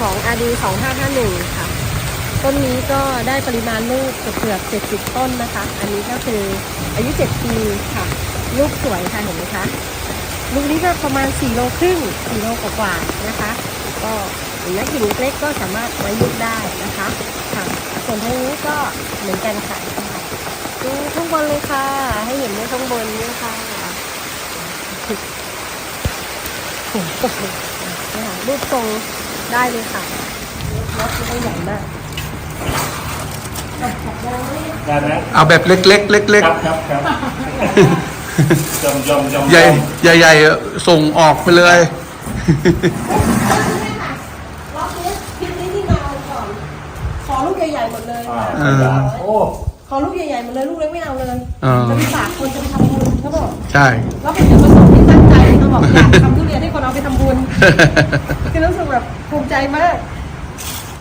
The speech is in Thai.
ของ RD 2551 ค่ะ ต้นนี้ก็ได้ปริมาณลูกเกือบ 70 ต้นนะคะ อันนี้ก็คืออายุ 7 ปีค่ะ ลูกสวยค่ะ เห็นไหมคะ ลูกนี้ก็ประมาณ 4 โลครึ่ง 4 โลกว่าๆนะคะ ก็ห็นไหมกิ่งเล็กก็สามารถไว้ลูกได้นะคะ ค่ะ ส่วนทางนี้ก็เหมือนกันค่ะดูข้างบนเลยค่ะ ให้เห็นด้ข้างบนเนี่ยค่ะโอ้โหนี่ค่ะรูปทรง ได้เลยค่ะรถไม่ใหญ่มากได้ไหมเอาแบบเล็กๆเล็กครับครับครับยอมยอมยอมๆใหญ่ใหญ่ๆส่งออกไปเลย รอบนี้คลิปนี้ที่มาเอาก่อน ขอลูกใหญ่ๆหมดเลยอ่าเออ โอ้ขอลูกใหญ่ๆหมดเลยลูกเล็กไม่เอาเลยเออ จะไปฝากคนจะไปทำบุญเขาบอกใช่ แล้วเป็นจุดประสงค์ที่ตั้งใจเขาบอกอยากทำทุเรียนให้คนเอาไปทำบุญคือรู้สึกแบบภูมิ ใจมาก